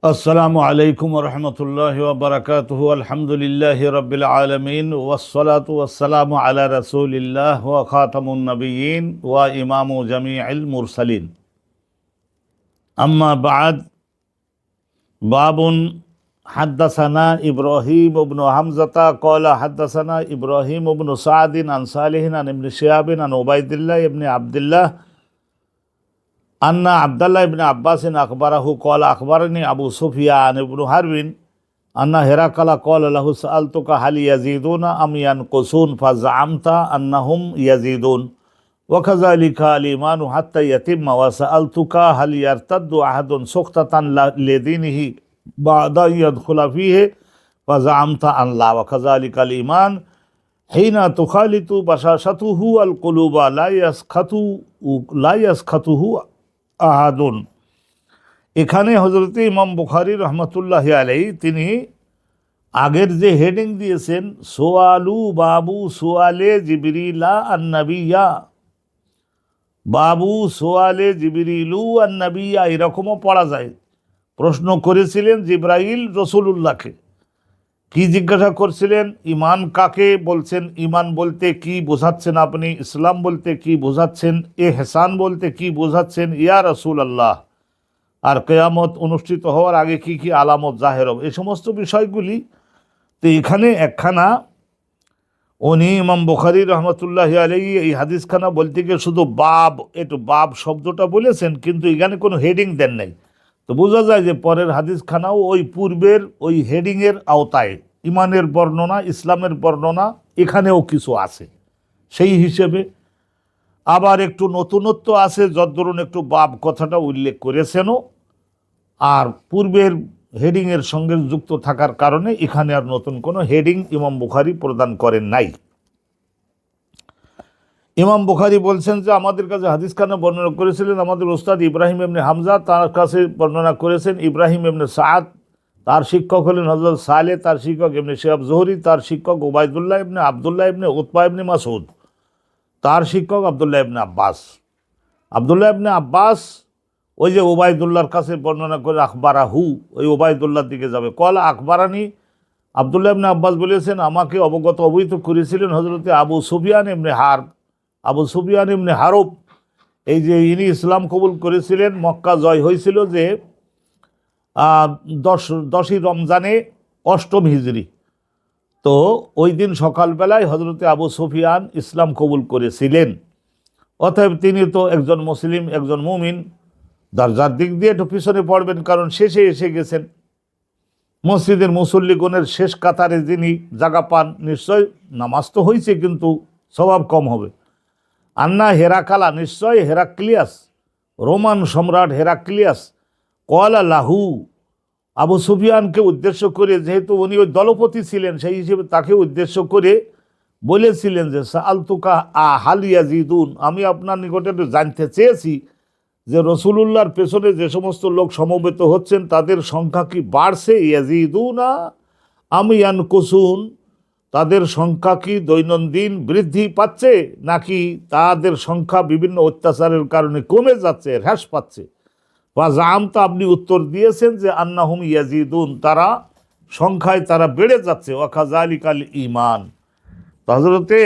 السلام عليكم ورحمة الله وبركاته. الحمد لله رب العالمين والصلاة والسلام على رسول الله وخاتم النبيين وإمام جميع المرسلين. أما بعد باب حدثنا إبراهيم بن حمزة قال حدثنا إبراهيم بن سعد عن صالح عن ابن شهاب عن عبيد الله بن عبد الله أن عبد الله بن عباس أخبره قال أخبرني أبو سفيان بن حرب أن هرقل قال له سألتك هل يزيدون أم ينقصون فزعمت أنهم يزيدون وكذلك الإيمان حتى يتم وسألتك هل يرتد أحد سخطة لدينه بعد أن يدخل فيه فزعمت أن لا وكذلك الإيمان حين تخالط بشاشته القلوب لا يسخط لا يسخطه আহাদুন। এখানে হজরত ইমাম বুখারি রহমতুল্লাহ আলাই তিনি আগের যে হেডিং দিয়েছেন, সোয়ালু বাবু সোয়ালে জিবরিলা আন্নাবিয়া। বাবু সোয়ালে জিবরিলু আন্নাবিয়া, এরকমও পড়া যায়। প্রশ্ন করেছিলেন জিব্রাইল রসুলুল্লাহকে। কি জিজ্ঞাসা করছিলেন? ইমান কাকে বলছেন? ইমান বলতে কি বোঝাচ্ছেন আপনি? ইসলাম বলতে কি বোঝাচ্ছেন? এ হেসান বলতে কি বোঝাচ্ছেন? ইয়া রসুল আল্লাহ আর কেয়ামত অনুষ্ঠিত হওয়ার আগে কি কি আলামত জাহের এই সমস্ত বিষয়গুলি তো এখানে একখানা উনি ইমাম বখারি রহমতুল্লাহ আলাই এই হাদিসখানা বলতে গিয়ে শুধু বাব, একটু বাব শব্দটা বলেছেন, কিন্তু এখানে কোনো হেডিং দেন নাই। তো বোঝা যায় যে পরের হাদিসখানাও ওই পূর্বের ওই হেডিংয়ের আওতায়, ইমানের বর্ণনা, ইসলামের বর্ণনা, এখানেও কিছু আছে। সেই হিসেবে আবার একটু নতুনত্ব আছে যদ্দরুন একটু বাপ কথাটা উল্লেখ করেছেনও, আর পূর্বের হেডিংয়ের সঙ্গে যুক্ত থাকার কারণে এখানে আর নতুন কোনো হেডিং ইমাম বুখারি প্রদান করেন নাই। ইমাম বুখারি বলছেন যে আমাদের কাছে হাদিস খানে বর্ণনা করেছিলেন, আমাদের ওস্তাদ ইব্রাহিম এমনি হামজা তার কাছে বর্ণনা করেছেন, ইব্রাহিম এমনি সাদ তার শিক্ষক হলেন হজরত সালে তার শিক্ষক এমনি শেহাব জহরি, তার শিক্ষক ওবায়দুল্লাহ ইবনে আবদুল্লাহ ইবনে উতপা ইবনে মাসুদ তার শিক্ষক আবদুল্লাহ ইবনে আব্বাস। আবদুল্লাহ ইবনে আব্বাস ওই যে ওবায়দুল্লাহর কাছে বর্ণনা করে আখবারাহু, ওই ওবায়দুল্লাহর দিকে যাবে। কল আকবরানি আবদুল্লাহ ইবনে আব্বাস বলেছেন, আমাকে অবগত অবহিত করেছিলেন হজরতে আবু সুফিয়ান এমনি হার আবু সুফিয়ান ইবনে হারব, এই যে ইনি ইসলাম কবুল করেছিলেন, মক্কা জয় হয়েছিল যে দশ, দশই রমজানে অষ্টম হিজড়ি তো ওই দিন সকালবেলায় হজরতে আবু সুফিয়ান ইসলাম কবুল করেছিলেন। অতএব তিনি তো একজন মুসলিম, একজন মুমিন, দরজার দিক দিয়ে একটু পিছনে পড়বেন, কারণ শেষে এসে গেছেন। মসজিদের মুসল্লিগণের শেষ কাতারে যিনি জাগা পান, নিশ্চয় নামাজ তো হয়েছে কিন্তু স্বভাব কম হবে। আন্না হেরাকালা, নিশ্চয় হেরাক্লিয়াস, রোমান সম্রাট হেরাক্লিয়াস। কলা লাহু, আবু সুফিয়ানকে উদ্দেশ্য করে, যেহেতু উনি ওই দলপতি ছিলেন, সেই হিসেবে তাকে উদ্দেশ্য করে বলেছিলেন যে আলতুকা আ হাল ইয়াজিদুন, আমি আপনার নিকটে জানতে চেয়েছি যে, রসুলুল্লাহর পেছনে যে সমস্ত লোক সমবেত হচ্ছেন, তাদের সংখ্যা কি বাড়ছে? ইয়াজিদুনা আমি ইয়ানকুসুন তাদের সংখ্যা কি দৈনন্দিন বৃদ্ধি পাচ্ছে নাকি তাদের সংখ্যা বিভিন্ন অত্যাচারের কারণে কমে যাচ্ছে, হ্রাস পাচ্ছে? বা জামতা আপনি উত্তর দিয়েছেন যে আন্নাহুম ইয়াজিদুন, তারা সংখ্যায় তারা বেড়ে যাচ্ছে ওয়াখাজা আলিকাল ইমান হজরতে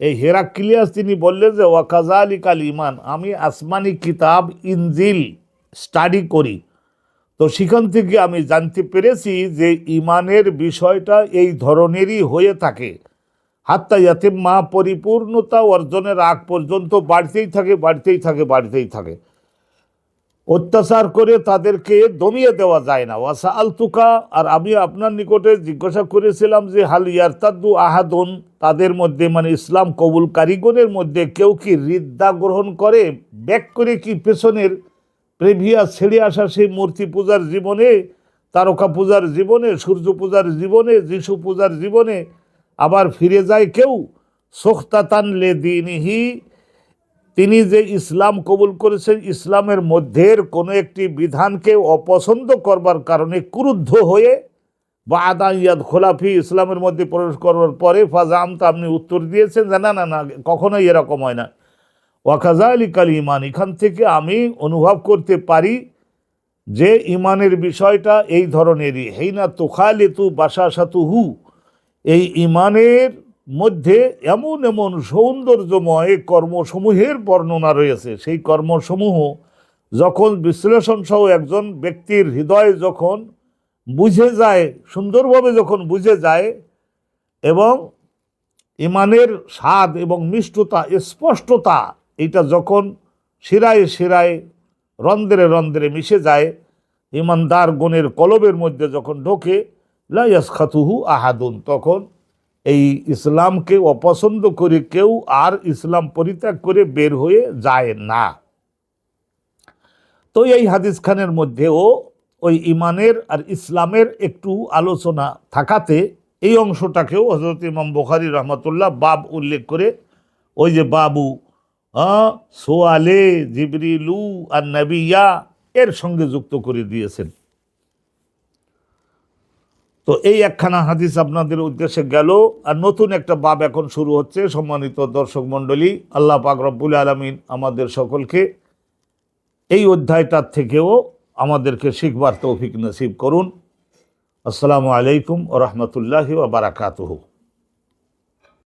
এই হেরাক্লিয়াস তিনি বললেন যে ওয়াকাজা আলিকাল ইমান আমি আসমানি কিতাব, ইনজিল স্টাডি করি। তো সেখান থেকে আমি জানতে পেরেছি যে ইমানের বিষয়টা এই ধরনেরই হয়ে থাকে। হাত্তা ইয়াতে মা পরিপূর্ণতা অর্জনের আগ পর্যন্ত বাড়তেই থাকে বাড়তেই থাকে বাড়তেই থাকে। অত্যাচার করে তাদেরকে দমিয়ে দেওয়া যায় না। ওয়াসা আলতুকা আর আমি আপনার নিকটে জিজ্ঞাসা করেছিলাম যে, হাল ইয়ারতাদু আহাদন, তাদের মধ্যে মানে ইসলাম কবুল কারিগণের মধ্যে কেউ কি রিদ্দা গ্রহণ করে? ব্যাক করে কি পেছনের প্রেভিয়া ছেড়ে আসা সেই মূর্তি পূজার জীবনে, তারকা পূজার জীবনে, সূর্য পূজার জীবনে, যিশু পূজার জীবনে আবার ফিরে যায় কেউ? সোখতাতান লে দিনহি। তিনি যে ইসলাম কবুল করেছেন, ইসলামের মধ্যের কোনো একটি বিধানকে অপছন্দ করবার কারণে ক্রুদ্ধ হয়ে বা আদা ইয়াদ খোলাফি ইসলামের মধ্যে প্রবেশ করবার পরে ফাজাম তা আপনি উত্তর দিয়েছেন যে না না না, কখনোই এরকম হয় না। ওয়াকাজা আলী কাল ইমান এখান থেকে আমি অনুভব করতে পারি যে ইমানের বিষয়টা এই ধরনেরই। হেইনা তোখালিতু বাসাসাতুহু এই ইমানের মধ্যে এমন এমন সৌন্দর্যময় কর্মসমূহের বর্ণনা রয়েছে। সেই কর্মসমূহ যখন বিশ্লেষণ সহ একজন ব্যক্তির হৃদয় যখন বুঝে যায়, সুন্দরভাবে যখন বুঝে যায় এবং ইমানের স্বাদ এবং মিষ্টতা, স্পষ্টতা এটা যখন শিরায় শিরায়, রন্ধ্রে রন্ধ্রে মিশে যায়, ইমানদার গণের কলবের মধ্যে যখন ঢোকে লাইয়াস খাতুহু আহাদুন, তখন এই ইসলামকে অপছন্দ করে কেউ আর ইসলাম পরিত্যাগ করে বের হয়ে যায় না। তো এই হাদিস খানের মধ্যেও ওই ইমানের আর ইসলামের একটু আলোচনা থাকাতে এই অংশটাকেও হজরত ইমাম বখারি রহমতুল্লাহ বাব উল্লেখ করে, ওই যে বাবু সোয়ালে জিবরিলু আর নবিয়া এর সঙ্গে যুক্ত করে দিয়েছেন। তো এই একখানা হাদিস আপনাদের উদ্দেশ্যে গেল, আর নতুন একটা বাব এখন শুরু হচ্ছে, সম্মানিত দর্শক মণ্ডলী, আল্লাহ পাক রব্বুল আলমিন আমাদের সকলকে এই অধ্যায়টার থেকেও আমাদেরকে শিখবার তৌফিক নসিব করুন। আসসালামু আলাইকুম ও রহমতুল্লাহি বারাকাতুহু।